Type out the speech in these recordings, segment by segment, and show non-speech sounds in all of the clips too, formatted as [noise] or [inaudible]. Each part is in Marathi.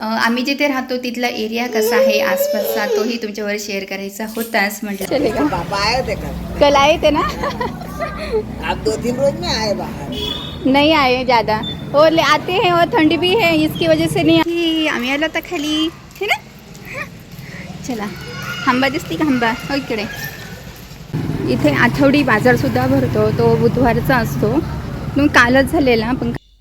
आम्ही जिथे राहतो तिथला एरिया कसा आहे आसपासचा तोही तुमच्यावर शेअर करायचा होताच म्हटलं. आए थे कल आए थे ना? आप दो तीन रोज में आए बाहर. नहीं आए ज़्यादा. और ले आते हैं और ठंडी भी है इसकी वजह से नहीं आती आम्ही आलो आता खाली. है ना? चला. आंबा दिसते का आंबा हो इकडे. इथे आठवडी बाजारसुद्धा भरतो तो बुधवारचा असतो. मग कालच झालेला पण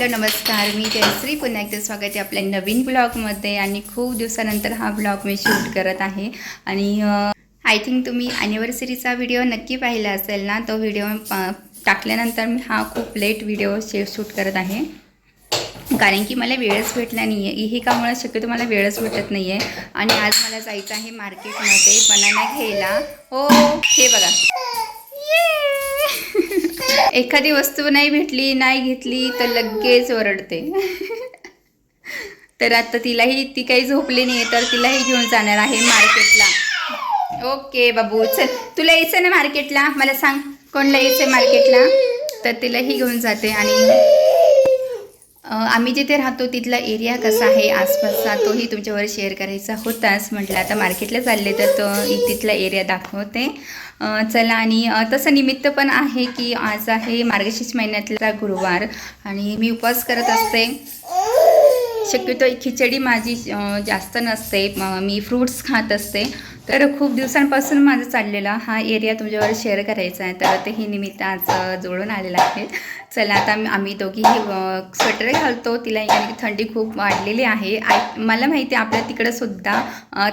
हॅलो नमस्कार. मी जयश्री. पुन्हा एकदा स्वागत आहे आपल्या नवीन ब्लॉगमध्ये आणि खूप दिवसानंतर हा ब्लॉग मी शूट करत आहे. आणि आय थिंक तुम्ही ॲनिव्हर्सरीचा व्हिडिओ नक्की पाहिला असेल ना तो व्हिडिओ टाकल्यानंतर मी हा खूप लेट व्हिडिओ शे शूट करत आहे. कारण की मला वेळच भेटला नाही आहे ही शक्यतो मला वेळच भेटत नाही आहे आणि आज मला जायचं आहे मार्केटमध्ये बनाना घ्यायला. हो, हो हे बघा. एखादी वस्तू नाही भेटली नाही घेतली तर लगेच ओरडते. तर आता तिलाही ती काही झोपली नाही तर तिलाही घेऊन जाणार आहे मार्केटला. ओके बाबू चल. तुला यायचं ना मार्केटला? मला सांग कोणला यायचं आहे मार्केटला? तर तिलाही घेऊन जाते आणि आम्ही जिथे राहतो तिथला एरिया कसा आहे आसपासचा तोही तुमच्यावर शेअर करायचा होताच. म्हटलं आता मार्केटला चालले तर तो तिथला एरिया दाखवते. चला आणि तसं निमित्त पण आहे की आज आहे मार्गशीर्ष महिन्यातला गुरुवार आणि मी उपवास करत असते. शक्यतो खिचडी माझी जास्त नसते. मी फ्रूट्स खात असते. तर खूप दिवसांपासून माझं चाललेलं हा एरिया तुमच्यावर शेअर करायचा आहे. तर तेही निमित्त आज जोडून आलेलं आहे. चला आता आम्ही- दोघीही स्वेटर घालतो. तिला कारण थंडी खूप वाढलेली आहे. आय मला माहिती आहे आपल्या तिकडंसुद्धा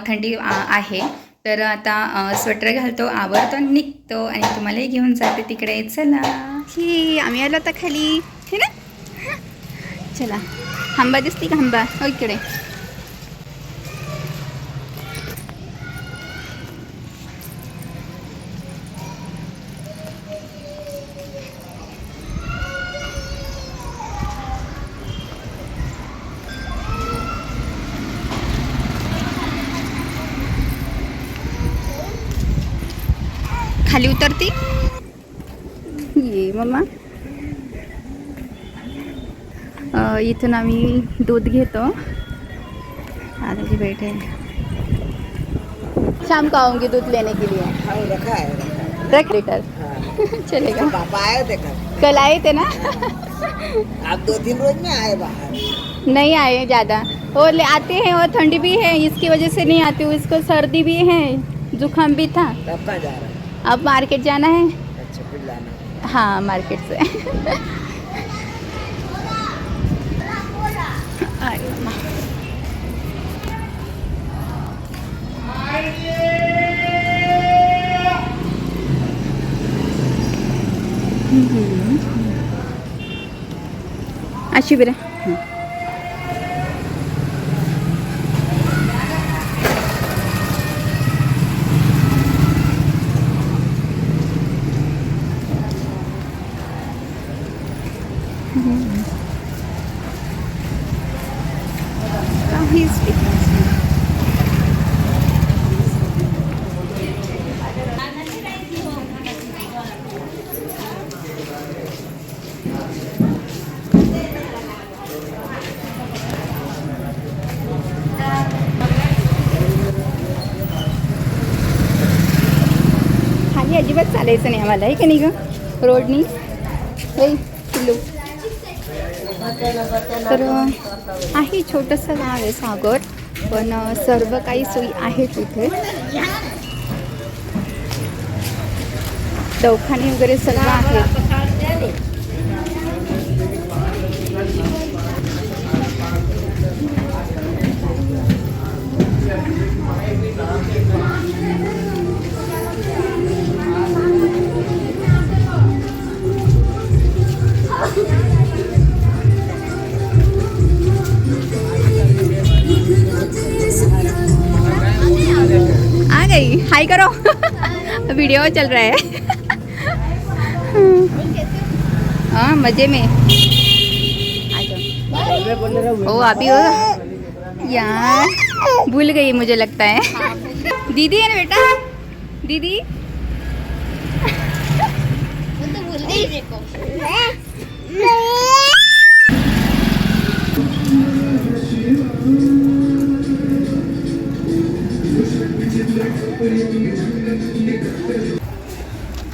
थंडी आहे. तर आता स्वेटर घालतो. आवरतो आणि निघतो आणि तुम्हालाही घेऊन जाते तिकडे. चला. ही आम्ही आलो आता खाली. हे ना? चला. आंबा दिसते का आंबा हो इकडे. उतरती? ये मम्मा. इथून आम्ही दूध घेतो. आता जी बैठे. शाम को आऊँगी दूध लेने के लिए? हाँ रखा. है रख लीटर हाँ चलेगा पापा आए थे कल. कल आए थे ना? आप दो तीन रोज में आए बाहर. नहीं आए ज़्यादा. और ले आते हैं और ठंडी भी है इसकी वजह से नहीं आती. हूँ इसको सर्दी भी है जुकाम भी था. जा रहा? है अब मार्केट जाना है अच्छा फिर लाना है। मार्केट से. अशी बरं काहीच difference नाही. खाली जायचं नाही आम्हाला आहे का नाही गं? रोडनी? पिल्लू. तर आहे छोटंसं गाव आहे सागर पण सर्व काही सोयी आहेत तिथे दवाखाने वगैरे सगळं आहे. गए हाय करो। वीडियो चल रहा है। हाँ मज़े में। ओ अभी हो यार भूल गई मुझे लगता है। दीदी है ना बेटा? दीदी?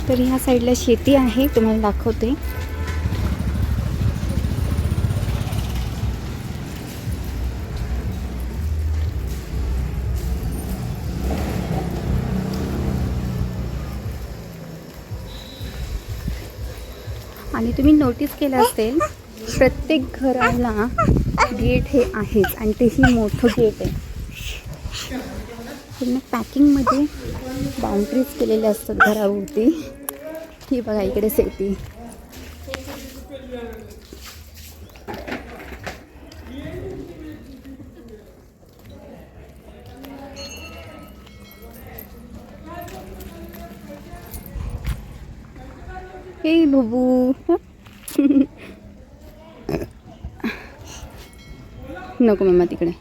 तर ह्या साईडला शेती आहे तुम्हाला दाखवते. आणि तुम्ही नोटीस केलं असेल प्रत्येक घराला गेट हे आहेच आणि तेही मोठं गेट आहे. पूर्ण पॅकिंगमध्ये बाउंड्रीज केलेल्या असतात घरावरती ही बघा इकडे शेती. हे बबू. [laughs] नको मम्मा तिकडे.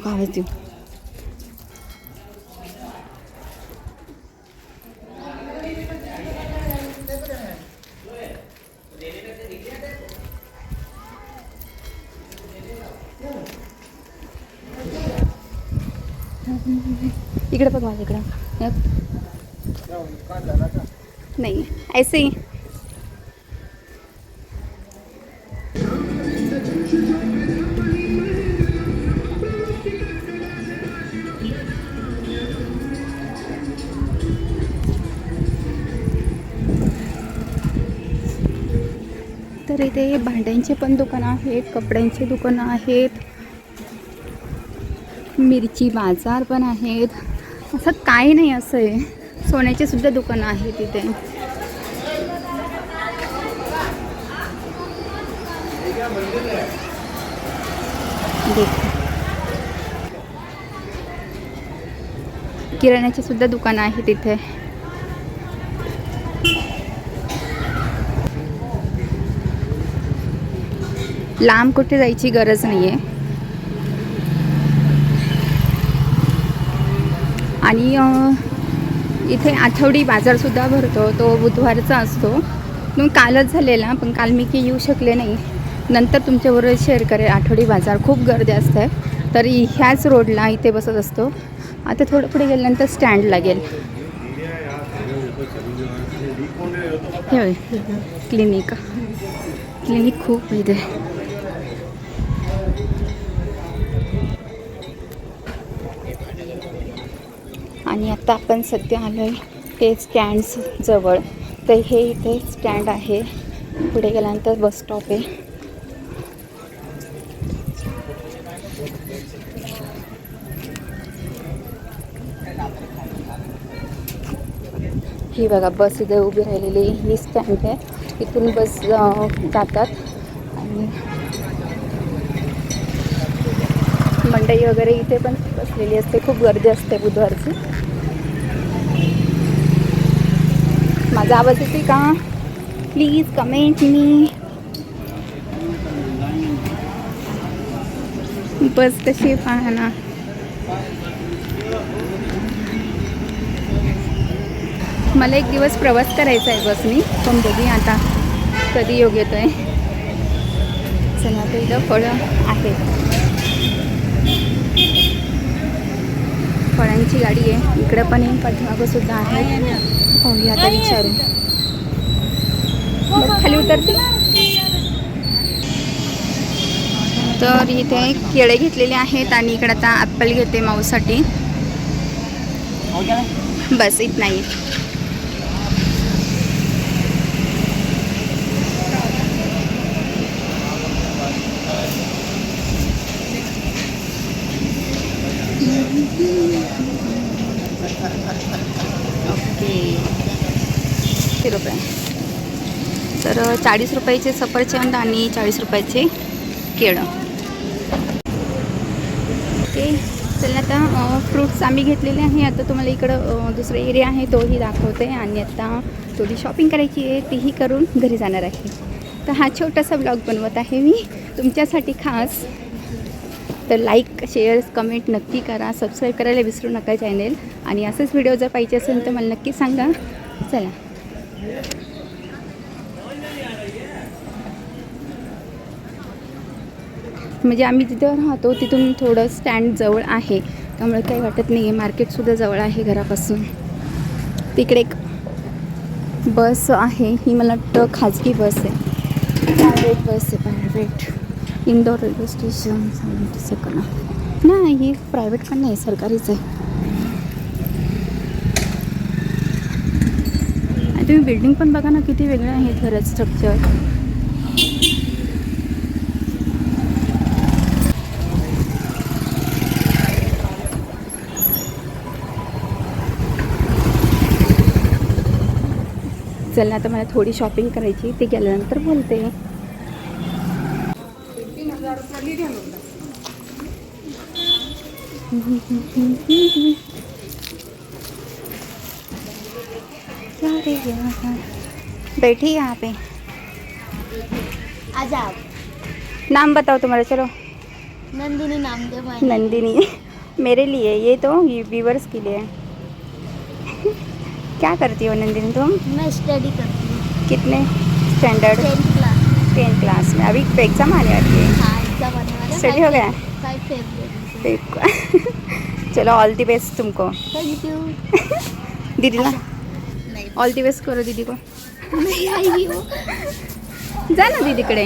नको आवाज देऊ. इकडे बघ माझ्या इकडं. नाही ऐसे ही. तर इथे भांड्यांचे पण दुकानं आहेत कपड्यांचे दुकानं आहेत. मिरची बाजार पण आहेत. असं काही नाही असं आहे. सोन्याचे सुद्धा दुकानं आहेत इथे. किराण्याचे किराण्याची सुद्धा दुकानं आहेत इथे. लांब कुठे जायची गरज नाही आहे आणि इथे आठवडी बाजारसुद्धा भरतो तो बुधवारचा असतो. मग कालच झालेला पण काल मी की येऊ शकले नाही. नंतर तुमच्याबरोबर शेअर करेल. आठवडी बाजार खूप गर्दी असते. तर ह्याच रोडला इथे बसत असतो. आता थोडं पुढे गेल्यानंतर स्टँड लागेल हे क्लिनिक. क्लिनिक खूप इथे. आणि आता आपण सध्या आलो आहे ते स्टँड्स जवळ. तर हे इथे स्टँड आहे. पुढे गेल्यानंतर बस स्टॉप आहे. ही बघा बस इथे उभी राहिलेली ही स्टँड आहे. इथून बस जातात. आणि मंडई वगैरे इथे पण बसलेली असते. खूप गर्दी असते बुधवारची. माझा आवाज येते का? प्लीज कमेंट मी बस कशी पाहना ना मला एक दिवस प्रवास करायचा आहे बसनी. पण बघूया आता कधी योग येतोय. आहे चला तर इथं फळं आहेत. फळांची गाडी आहे. इकडं पण आहे पाठीमागं सुद्धा आहे. हो आता विचारू मग खाली उतरते? तर इथे केळे घेतलेले आहेत आणि इकडं आता ॲपल घेते माऊसाठी. बस इथं नाही ओके किती रुपये तर चाळीस रुपयाचे सफरचंद आणि चाळीस रुपयाचे केळं. ओके चला आता फ्रूट्स आम्ही घेतलेले आहे. आता तुम्हाला इकडं दुसरा एरिया आहे तोही दाखवते. आणि आता थोडी शॉपिंग करायची आहे तीही करून घरी जाणार आहे. तर हा छोटासा ब्लॉग बनवत आहे मी. तुमच्यासाठी खास. तर लाईक शेअर कमेंट नक्की करा. सबस्क्राईब करायला विसरू नका चॅनेल आणि असंच व्हिडिओ जर पाहिजे असेल तर मला नक्की सांगा. चला. म्हणजे आम्ही तिथं राहतो तिथून थोडं स्टँड जवळ आहे. त्यामुळे काही वाटत नाही आहे मार्केटसुद्धा जवळ आहे घरापासून. तिकडे एक बस आहे. ही मला वाटतं खाजगी बस आहे. प्रायव्हेट बस आहे प्रायव्हेट इंदोर रेल्वे स्टेशन नाही ही प्रायव्हेट पण नाही सरकारीच आहे. तुम्ही बिल्डिंग पण बघा ना किती वेगळं आहेत घरात स्ट्रक्चर चला आता मला थोडी शॉपिंग करायची ते गेल्यानंतर बोलते. बैठी यहाँ पे। आज आप नाम बताओ तुम्हारा चलो। नंदिनी नाम दे नंदिनी। [laughs] मेरे लिए ये तो व्यूवर्स के लिए क्या करती हो नंदिनी तुम? मैं स्टडी करती हूँ। कितने? स्टैंडर्ड टेंथ क्लास में। अभी एग्ज़ाम आने वाली है। हाँ एग्जाम आने वाला स्टडी हो गया? [laughs] चलो ऑल दी बेस्ट तुमको। थैंक यू दीदीला नहीं। ऑल दी बेस्ट करो दीदी को। जा ना दीदीकडे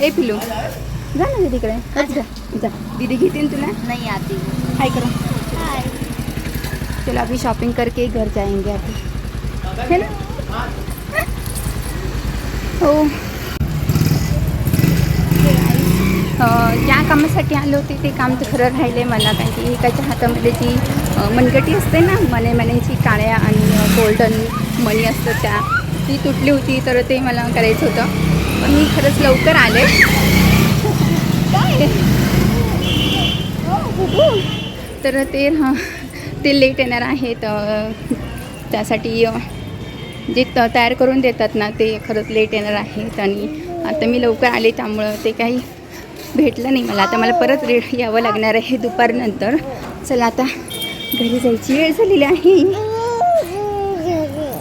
ए पिलू जा ना दीदीकडे जा जा। दीदी घेते ना तुला नहीं आती। हाय करो। हाय चलो अभी शॉपिंग करके घर जाएंगे अभी। है ना? हो. ज्या कामासाठी आले होते ते काम तर खरं राहिले मला कारण की एकाच्या हातामध्ये जी मनगटी असते ना मने मनेची काळ्या आणि गोल्डन मणी असतं त्या ती तुटली होती तर ते मला करायचं होतं. पण मी खरंच लवकर आले. तर ते ते लेट येणार आहेत त्यासाठी जे त तयार करून देतात ना ते खरंच लेट येणार आहेत आणि आता मी लवकर आले त्यामुळं ते काही भेटलं नाही मला. आता मला परत रे यावं लागणार आहे दुपारनंतर. चला आता घरी जायची वेळ झालेली आहे.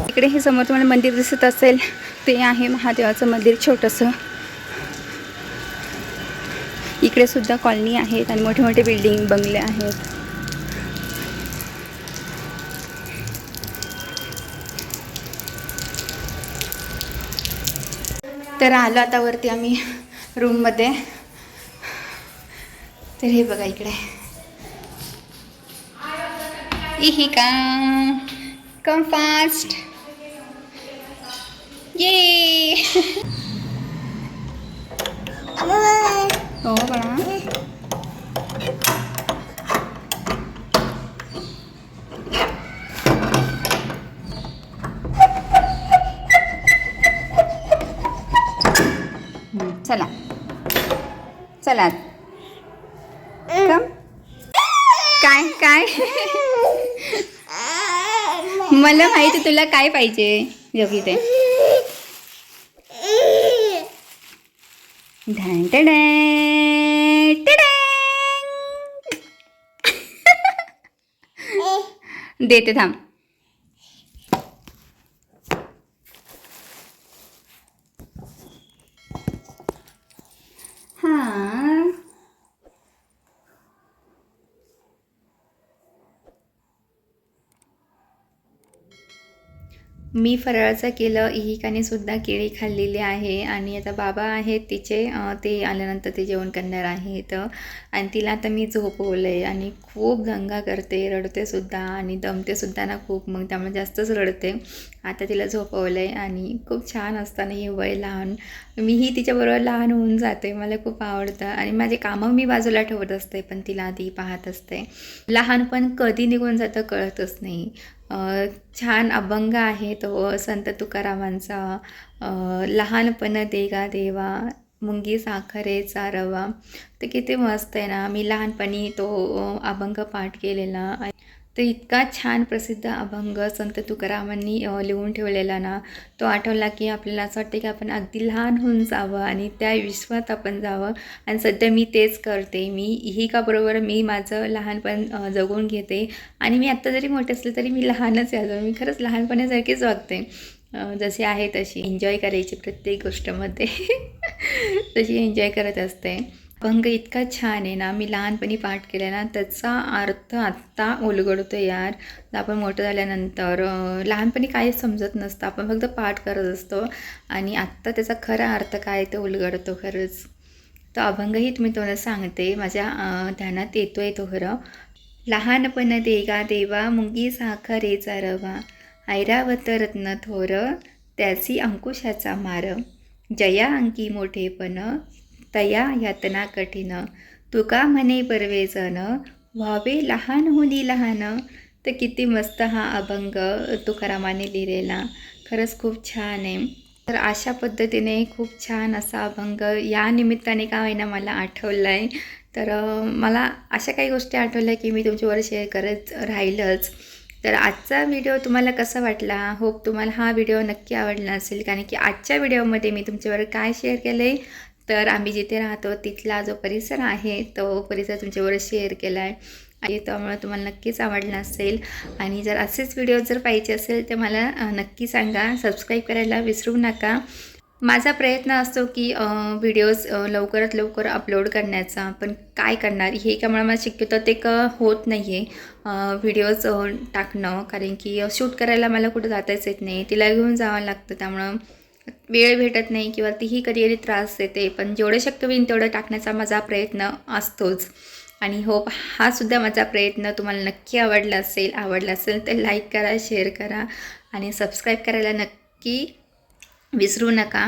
इकडे हे समोर तुम्हाला मंदिर दिसत असेल. ते आहे महादेवाचं मंदिर छोटंसं. इकडे सुद्धा कॉलनी आहेत आणि मोठे मोठे बिल्डिंग बंगले आहेत. तर आलो आता वरती आम्ही रूममध्ये तर हे बघा इकडे. इही का? कम फास्ट ये हो बघा चला. चला. कम काय काय? मला माहिती तुला काय पाहिजे? योगी ते. देते थांब. मी फराळाचं केलं इहिकाने सुद्धा केळी खाल्लेली आहे. आणि आता बाबा आहेत तिचे ते आल्यानंतर ते जेवण करणार आहेत. आणि तिला आता मी झोपवलं आहे आणि खूप दंगा करते रडते सुद्धा आणि दमते सुद्धा ना खूप. मग त्यामुळे जास्तच रडते. आता तिला झोपवलं आहे आणि खूप छान असताना हे वय लहान. मीही तिच्याबरोबर लहान होऊन जाते मला खूप आवडतं. आणि माझे कामं मी बाजूला ठेवत असते पण तिला आधी पाहत असते. लहानपण कधी निघून जातं कळतच नाही. छान अभंग आहे तो संत तुकारामांचा. लहानपण देगा देवा मुंगी साखरेचा रवा तर किती मस्त आहे ना मी लहानपणी तो अभंग पाठ केलेला. तर इतका छान प्रसिद्ध अभंग संत तुकारामांनी लिहून ठेवलेला ना तो आठवला की आपल्याला असं वाटतं की आपण अगदी लहान होऊन जावं आणि त्या विश्वात आपण जावं. आणि सध्या मी तेच करते. मी ही का बरोबर मी माझं लहानपण जगून घेते. आणि मी आत्ता जरी मोठे असले तरी मी लहानच आहे. मी खरंच लहानपणासारखीच वागते. जशी आहे तशी. एन्जॉय करायची प्रत्येक गोष्टमध्ये [laughs] तशी एन्जॉय करत असते. अभंग इतका छान आहे ना मी लहानपणी पाठ केला ना त्याचा अर्थ आत्ता उलगडतो यार. आपण मोठं झाल्यानंतर लहानपणी काही समजत नसतं आपण फक्त पाठ करत असतो. आणि आत्ता त्याचा खरा अर्थ काय ते उलगडतो खरंच. तो अभंगही तुम्ही तुम्हाला सांगते माझ्या ध्यानात येतो आहे तो खरं. लहानपण देगा देवा मुंगी साखरेचा रवा ऐरावत रत्न थोर त्याची अंकुशाचा मार. जया अंकी मोठेपण तया यातना कठीण तुका म्हणे परवेजन व्हावे लहान होली लहान. तर किती मस्त हा अभंग तुकारामाने लिहिलेला. खरंच खूप छान आहे. तर अशा पद्धतीने खूप छान असा अभंग या निमित्ताने का होईना मला आठवलं आहे तर मला अशा काही गोष्टी आठवल्या की मी तुमच्यावर शेअर करत राहीलच. तर आजचा व्हिडिओ तुम्हाला कसा वाटला? होप तुम्हाला हा व्हिडिओ नक्की आवडला असेल. कारण की आजच्या व्हिडिओमध्ये मी तुमच्यावर काय शेअर केलं आहे तर आम्ही जिथे राहतो तिथला जो परिसर आहे तो परिसर तुमच्याबरोबर शेअर केला आहे आणि त्यामुळे तुम्हाला नक्कीच आवडला असेल. आणि जर असेच व्हिडिओ जर पाहिजे असेल तर मला नक्की सांगा. सबस्क्राईब करायला विसरू नका. माझा प्रयत्न असतो की व्हिडिओज लवकरात लवकर अपलोड करण्याचा. पण काय करणार? हे का मला शक्यतो ते क होत नाही आहे व्हिडिओज टाकणं. कारण की शूट करायला मला कुठं जाताच येत नाही. तिला घेऊन जावं लागतं. त्यामुळं वेळ भेटत नाही किंवा तीही कधीकधी त्रास देते. पण जेवढं शक्य होईल तेवढं टाकण्याचा माझा प्रयत्न असतोच. आणि होप हा सुद्धा माझा प्रयत्न तुम्हाला नक्की आवडला असेल आवडला असेल तर लाईक करा शेअर करा आणि सबस्क्राईब करायला नक्की विसरू नका.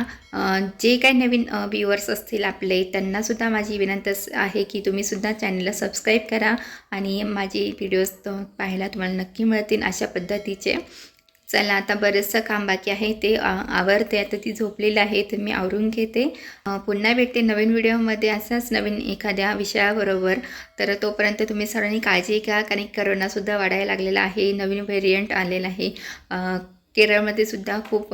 जे काही नवीन व्ह्युअर्स असतील आपले त्यांनासुद्धा माझी विनंती आहे की तुम्हीसुद्धा चॅनलला सबस्क्राईब करा आणि माझी व्हिडिओज पाहायला तुम्हाला नक्की मिळतील अशा पद्धतीचे. चला आता बरंचसं काम बाकी आहे ते आवरते. आता ती झोपलेली आहे तर मी आवरून घेते. पुन्हा भेटते नवीन व्हिडिओमध्ये असाच नवीन एखाद्या विषयाबरोबर. तर तोपर्यंत तुम्ही सर्वांनी काळजी घ्या कारण करोनासुद्धा वाढायला लागलेला आहे नवीन व्हेरियंट आलेला आहे. केरळमध्ये सुद्धा खूप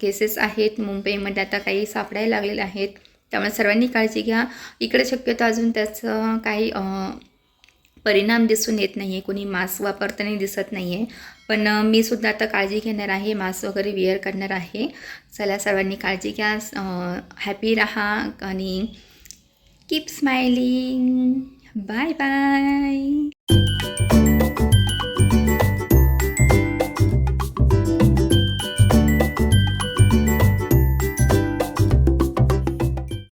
केसेस आहेत. मुंबईमध्ये आता काही सापडायला लागलेले आहेत. त्यामुळे सर्वांनी काळजी घ्या. इकडे शक्यतो अजून त्याचं काही परिणाम दिसून येत नाही आहे कोणी मास्क वापरताना दिसत नाही आहे पण मी सुद्धा आता काळजी घेणार आहे मास्क वगैरे वेअर करणार आहे. चला सर्वांनी काळजी घ्या हॅपी राहा आणि कीप स्माइलिंग बाय बाय